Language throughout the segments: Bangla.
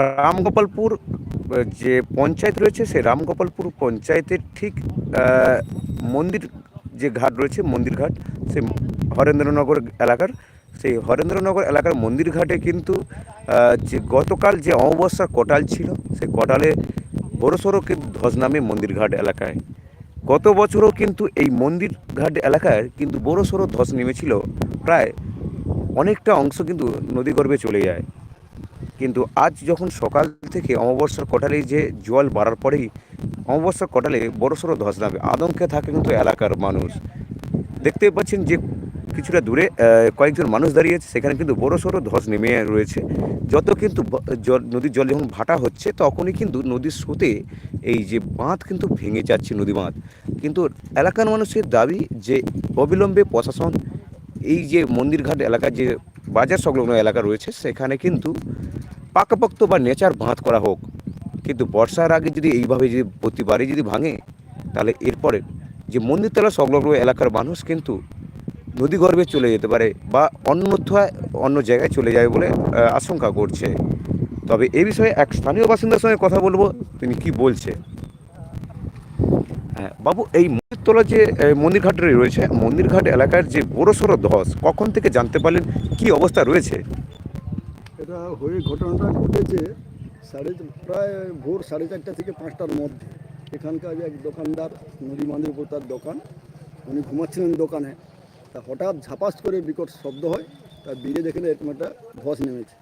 রামগোপালপুর যে পঞ্চায়েত রয়েছে, সেই রামগোপালপুর পঞ্চায়েতের ঠিক মন্দির যে ঘাট রয়েছে, মন্দির ঘাট, সেই হরেন্দ্রনগর এলাকার, সেই হরেন্দ্রনগর এলাকার মন্দির ঘাটে কিন্তু যে গতকাল যে অমাবস্যার কটাল ছিল, সেই কটালে বড়সড় কিন্তু ধস নামে মন্দির ঘাট এলাকায়। গত বছরও কিন্তু এই মন্দির ঘাট এলাকায় কিন্তু বড়সড় ধস নেমেছিল, প্রায় অনেকটা অংশ কিন্তু নদীগর্ভে চলে যায়। কিন্তু আজ যখন সকাল থেকে অমাবস্যার কটালে যে জল বাড়ার পরেই অমাবস্যার কটালে বড়সড় ধস নামে আতঙ্কে থাকে কিন্তু এলাকার মানুষ। দেখতে পাচ্ছেন যে কিছুটা দূরে কয়েকজন মানুষ দাঁড়িয়ে আছে, সেখানে কিন্তু বড়সড় ধস নেমে রয়েছে। যত কিন্তু জল নদীর জল যখন ভাটা হচ্ছে, তখনই কিন্তু নদীর স্রোতে এই যে বাঁধ কিন্তু ভেঙে যাচ্ছে নদী বাঁধ। কিন্তু এলাকার মানুষের দাবি যে অবিলম্বে প্রশাসন এই যে মন্দিরঘাট এলাকার যে বাজার সংলগ্ন এলাকা রয়েছে, সেখানে কিন্তু পাকাপোক্ত বা নেচার বাঁধ করা হোক, কিন্তু বর্ষার আগে যদি এইভাবে যদি প্রতিবারই যদি ভাঙে, তাহলে এরপরে যে মন্দিরতলা সংলগ্ন এলাকার মানুষ কিন্তু নদীগর্ভে চলে যেতে পারে বা অন্যথায় অন্য জায়গায় চলে যাবে বলে আশঙ্কা করছে। তবে এ বিষয়ে এক স্থানীয় বাসিন্দার সঙ্গে কথা বলব, তিনি কি বলছে? হ্যাঁ বাবু, এই মন্দিরতলা যে মন্দিরঘাট রয়েছে, মন্দিরঘাট এলাকার যে বড়সড় ধস, কখন থেকে জানতে পারলেন কি অবস্থা রয়েছে? হয়ে, ঘটনাটা ঘটেছে সাড়ে প্রায় ভোর সাড়ে চারটা থেকে পাঁচটার মধ্যে। এখানকার এক দোকানদার, নদী বাঁধের উপর তার দোকান, উনি ঘুমাচ্ছিলেন দোকানে। তা হঠাৎ ঝাপাস করে বিকট শব্দ হয়, তা বেরিয়ে দেখেন এরকম একটা ধস নেমেছে।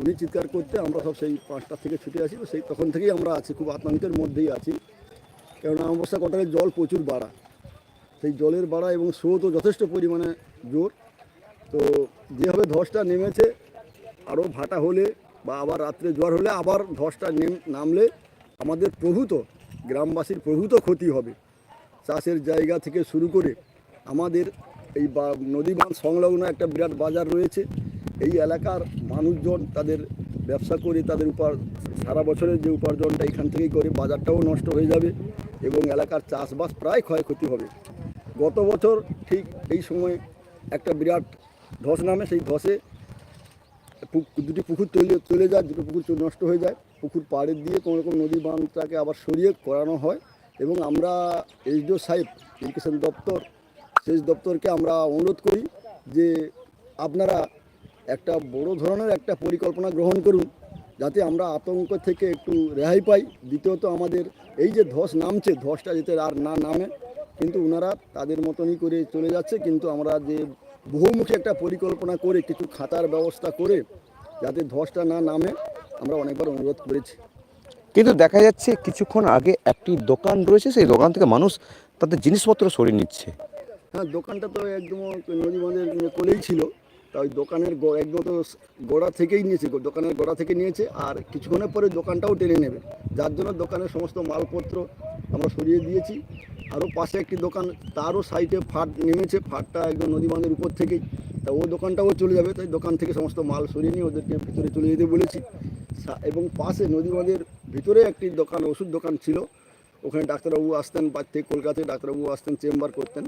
উনি চিৎকার করতে আমরা সব সেই পাঁচটা থেকে ছুটে আসি সেই তখন থেকেই আমরা আছি, খুব আতঙ্কের মধ্যেই আছি। কেননা অবস্থা কটালে জল প্রচুর বাড়া। সেই জলের বাড়া এবং স্রোতও যথেষ্ট পরিমাণে জোর। তো যেভাবে ধসটা নেমেছে আরও ভাটা হলে বা আবার রাত্রে জ্বর হলে আবার ধসটা নেম, নামলে আমাদের প্রভূত, গ্রামবাসীর প্রভূত ক্ষতি হবে। চাষের জায়গা থেকে শুরু করে আমাদের এই বা, নদী বাঁধ সংলগ্ন একটা বিরাট বাজার রয়েছে। এই এলাকার মানুষজন তাদের ব্যবসা করে তাদের উপার, সারা বছরের যে উপার্জনটা এখান থেকেই করে, বাজারটাও নষ্ট হয়ে যাবে এবং এলাকার চাষবাস প্রায় ক্ষয়ক্ষতি হবে। গত বছর ঠিক এই সময় একটা বিরাট ধস নামে, সেই ধসে দুটি পুকুর তৈরি চলে যায়, দুটো পুকুর নষ্ট হয়ে যায়। পুকুর পাড়ের দিয়ে কোনো রকম নদী বাঁধটাকে আবার সরিয়ে করানো হয় এবং আমরা এইচডিও সাহেব, ইরিগেশন দপ্তর, সেচ দপ্তরকে আমরা অনুরোধ করি যে আপনারা একটা বড় ধরনের একটা পরিকল্পনা গ্রহণ করুন যাতে আমরা আতঙ্ক থেকে একটু রেহাই পাই। দ্বিতীয়ত আমাদের এই যে ধস নামছে, ধসটা যেতে আর না নামে, কিন্তু ওনারা তাদের মতনই করে চলে যাচ্ছে। কিন্তু আমরা যে বহুমুখী একটা পরিকল্পনা করে কিছু খাতার ব্যবস্থা করে যাতে ধসটা না নামে আমরা অনেকবার অনুরোধ করেছি। কিন্তু দেখা যাচ্ছে কিছুক্ষণ আগে একটি দোকান রয়েছে সেই দোকান থেকে মানুষ তাদের জিনিসপত্র সরিয়ে নিচ্ছে। হ্যাঁ দোকানটা তো একদম নদী বাঁধের কোলেই ছিল তা ওই দোকানের একদম তো গোড়া থেকেই নিয়েছে দোকানের গোড়া থেকে নিয়েছে আর কিছুক্ষণের পরে দোকানটাও টেনে নেবে। যার জন্য দোকানের সমস্ত মালপত্র আমরা সরিয়ে দিয়েছি। আরও পাশে একটি দোকান তারও সাইডে ফাট নেমেছে ফাটটা একদম নদী বাঁধের উপর থেকেই। তা ও দোকানটাও চলে যাবে তাই দোকান থেকে সমস্ত মাল সরিয়ে নিয়ে ওদেরকে ভিতরে চলে যেতে বলেছি। এবং পাশে নদী বাঁধের ভিতরে একটি দোকান ওষুধ দোকান ছিল। ওখানে ডাক্তারবাবু আসতেন বাদ থেকে কলকাতায় ডাক্তারবাবু আসতেন চেম্বার করতেন।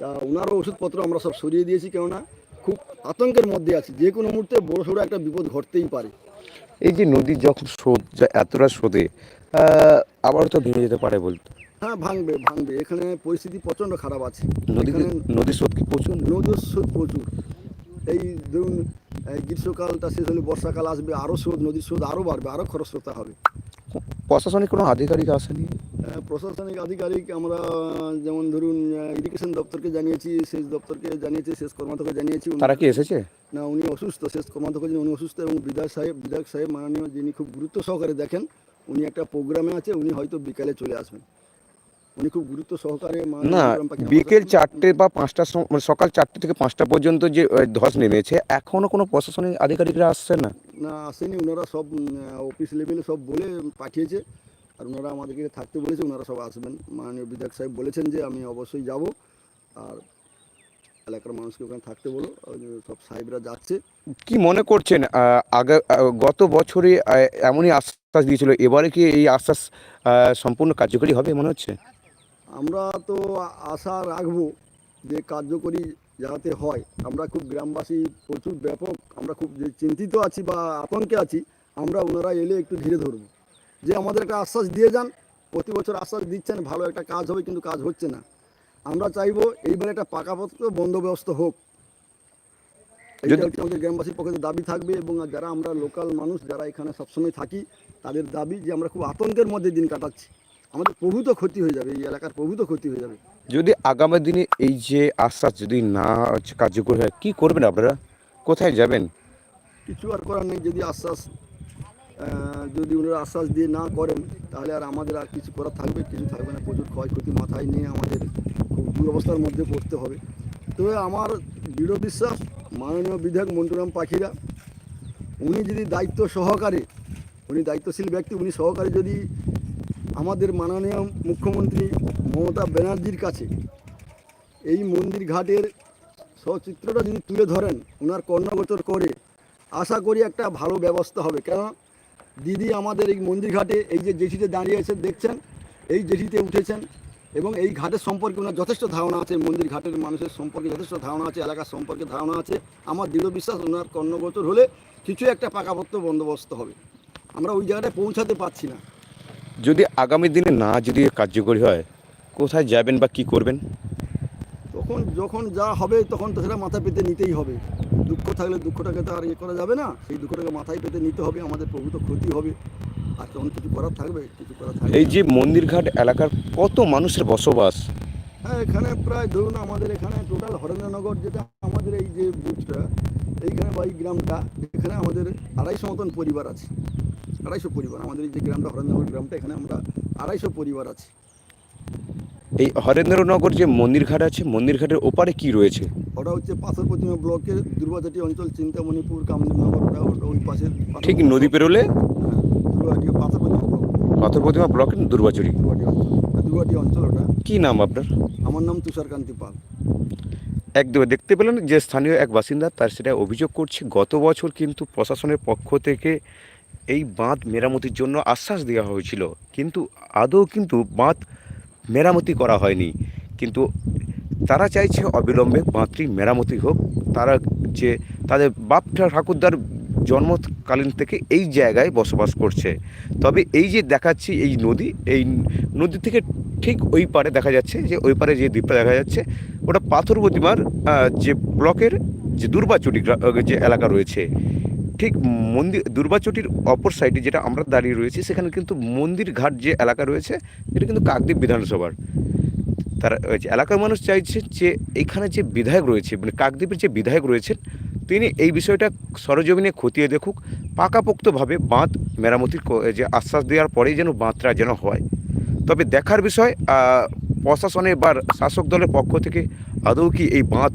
তা ওনারও ওষুধপত্র আমরা সব সরিয়ে দিয়েছি কেননা খুব আতঙ্কের মধ্যে আছি। যে কোনো মুহূর্তে বড় সড়ো একটা বিপদ ঘটতেই পারে। এই যে নদীর যখন স্রোত যা এতটা স্রোতে আহ, আবার তো ভেঙে যেতে পারে বলতো। হ্যাঁ ভাঙবে ভাঙবে। এখানে পরিস্থিতি প্রচণ্ড খারাপ আছে। নদী নদীর স্রোত কি প্রচুর? নদীর স্রোত প্রচুর। এই ধরুন গ্রীষ্মকালটা শেষ হলে বর্ষাকাল আসবে আরও স্রোত নদীর স্রোত আরও বাড়বে আরও খরস্রোতা হবে। প্রশাসনিক কোনো আধিকারিক আসেনি? প্রশাসনিক আধিকারিক আমরা যেমন ধরুন ইরিগেশন দপ্তরকে জানিয়েছি সেচ দপ্তরকে জানিয়েছি সেচ কর্মাধ্যক্ষকে জানিয়েছি তারা কি এসেছে? না উনি অসুস্থ সেচ কর্মাধ্যক্ষ যিনি উনি অসুস্থ এবং বিধায়ক সাহেব বিধায়ক সাহেব মাননীয় যিনি খুব গুরুত্ব সহকারে দেখেন উনি একটা প্রোগ্রামে আছে উনি হয়তো বিকালে চলে আসবেন। উনি খুব গুরুত্ব সহকারে না বিকেল চারটে বা পাঁচটার সময় মানে সকাল চারটে থেকে পাঁচটা পর্যন্ত যে ধস নেমেছে এখনও কোনো প্রশাসনিক আধিকারিকরা আসছে না? না আসেনি। ওনারা সব অফিস লেভেলে সব বলে পাঠিয়েছে। আর ওনারা আমাদেরকে থাকতে বলেছে ওনারা সব আসবেন। মাননীয় বিধায়ক সাহেব বলেছেন যে আমি অবশ্যই যাব। আর এলাকার মানুষকে ওখানে থাকতে বলো। সব সাহেবরা যাচ্ছে। কি মনে করছেন? আগে গত বছরে এমনই আশ্বাস দিয়েছিল। এবারে কি এই আশ্বাস সম্পূর্ণ কার্যকরী হবে মনে হচ্ছে? আমরা তো আশা রাখব যে কার্যকরী যাতে হয়। আমরা খুব গ্রামবাসী প্রচুর ব্যাপক আমরা খুব যে চিন্তিত আছি বা আতঙ্কে আছি আমরা ওনারা এলে একটু ধীরে ধরবো। যে আমাদের একটা আশ্বাস দিয়ে যান প্রতি বছর আশ্বাস দিচ্ছেন ভালো একটা কাজ হবে কিন্তু কাজ হচ্ছে না। আমরা চাইব এইবার একটা পাকাপোক্ত বন্দোবস্ত হোক। আমাদের গ্রামবাসীর পক্ষে দাবি থাকবে এবং যারা আমরা লোকাল মানুষ যারা এখানে সবসময় থাকি তাদের দাবি যে আমরা খুব আতঙ্কের মধ্যে দিন কাটাচ্ছি। আমাদের প্রভূত ক্ষতি হয়ে যাবে এই এলাকার প্রভূত ক্ষতি হয়ে যাবে। যদি আগামী দিনে এই যে আশ্বাস যদি না কার্যকর হয় কি করবেন আপনারা? কোথায় যাবেন? কিছু আর করার নেই যদি আশ্বাস যদি ওনারা আশ্বাস দিয়ে না করেন তাহলে আর আমাদের আর কিছু করার থাকবে কিছু থাকবে না। প্রচুর ক্ষয়ক্ষতি মাথায় নিয়ে আমাদের খুব দুরবস্থার মধ্যে পড়তে হবে। তবে আমার দৃঢ় বিশ্বাস মাননীয় বিধায়ক মন্টুরাম পাখিরা উনি যদি দায়িত্ব সহকারে উনি দায়িত্বশীল ব্যক্তি উনি সহকারে যদি আমাদের মাননীয় মুখ্যমন্ত্রী মমতা ব্যানার্জির কাছে এই মন্দির ঘাটের সচিত্রটা যদি তুলে ধরেন, ওনার কর্ণগোচর করে, আশা করি একটা ভালো ব্যবস্থা হবে। কেন? দিদি আমাদের এই মন্দির ঘাটে এই যে জেঠিতে দাঁড়িয়ে আছে, দেখছেন? এই জেঠিতে উঠেছেন এবং এই ঘাটের সম্পর্কে ওনার যথেষ্ট ধারণা আছে, মন্দির ঘাটের মানুষের সম্পর্কে যথেষ্ট ধারণা আছে, এলাকার সম্পর্কে ধারণা আছে। আমার দৃঢ় বিশ্বাস, ওনার কর্ণগোচর হলে কিছু একটা পাকাপত্র বন্দোবস্ত হবে। আমরা ওই জায়গাটায় পৌঁছাতে পারছি না। যদি আগামী দিনে না যদি কার্যকরী হয় কোথায় যাবেন বা কি করবেন? তখন যখন যা হবে তখন তো সেটা মাথা পেতে নিতেই হবে। দুঃখ থাকলে দুঃখটাকে তো আর ইয়ে করা যাবে না। সেই দুঃখটাকে মাথায় পেতে নিতে হবে আমাদের প্রভূত ক্ষতি হবে। আর তখন কিছু করার থাকবে কিছু করার থাকবে এই যে মন্দিরঘাট এলাকার কত মানুষের বসবাস? হ্যাঁ এখানে প্রায় ধরুন আমাদের এখানে টোটাল হরেন্দ্রনগর যেটা আমাদের এই যে বুথটা এইখানে বা এই গ্রামটা এখানে আমাদের আড়াইশো মতন পরিবার আছে। আড়াইশো পরিবার। আমাদের এই যে গ্রামটা হরেন্দ্রনগর গ্রামটা এখানে আমরা আড়াইশো পরিবার আছে। এই হরেন্দ্রনগর যে মন্দিরঘাট আছে মন্দিরঘাটের ওপারে কি রয়েছে? ওটা হচ্ছে পাথর প্রতিমা ব্লকের দুর্বাচাটি অঞ্চল চিন্তামণিপুর কামদেবনগর ওটা ওটা ওই পাশে ঠিক নদী পেরোলে? দুর্গাটি পাথর প্রতিমা ব্লক। পাথর প্রতিমা ব্লকের দুর্বাচুরি দুর্গাটি দুর্গাটি অঞ্চল ওটা। কি নাম আপনার? আমার নাম তুষারকান্তি পাল। একদম দেখতে পেলেন যে স্থানীয় এক বাসিন্দা তার সেটা অভিযোগ করছে গত বছর কিন্তু প্রশাসনের পক্ষ থেকে এই বাঁধ মেরামতির জন্য আশ্বাস দেওয়া হয়েছিল। কিন্তু আদৌ কিন্তু বাঁধ মেরামতি করা হয়নি। কিন্তু তারা চাইছে অবিলম্বে বাঁধটি মেরামতি হোক। তারা যে তাদের বাপ ঠাকুরদার জন্মকালীন থেকে এই জায়গায় বসবাস করছে। তবে এই যে দেখাচ্ছি এই নদী এই নদী থেকে ঠিক ওই পারে দেখা যাচ্ছে যে ওই পারে যে দ্বীপটা দেখা যাচ্ছে, ওটা পাথর প্রতিমার যে ব্লকের যে দুর্বাচুটি যে এলাকা রয়েছে। ঠিক মন্দির দুর্বাচটির অপর সাইডে যেটা আমরা দাঁড়িয়ে রয়েছি সেখানে কিন্তু মন্দির ঘাট যে এলাকা রয়েছে এটা কিন্তু কাকদ্বীপ বিধানসভার। তারা এলাকার মানুষ চাইছে যে এখানে যে বিধায়ক রয়েছে মানে কাকদ্বীপের যে বিধায়ক রয়েছেন তিনি এই বিষয়টা সরজমিনে খতিয়ে দেখুক পাকাপোক্তভাবে বাঁধ মেরামতির যে আশ্বাস দেওয়ার পরেই যেন বাঁধটা যেন হয়। তবে দেখার বিষয় আহ, প্রশাসনের বা শাসক দলের পক্ষ থেকে আদৌ কি এই বাঁধ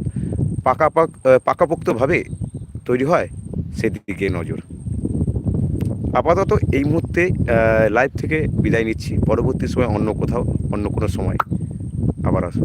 পাকাপাক পাকাপোক্তভাবে তৈরি হয়? সেদিকে নজর। আপাতত এই মুহূর্তে লাইভ থেকে বিদায় নিচ্ছি। পরবর্তী সময় অন্য কোথাও, অন্য কোনো সময় আবার আসব।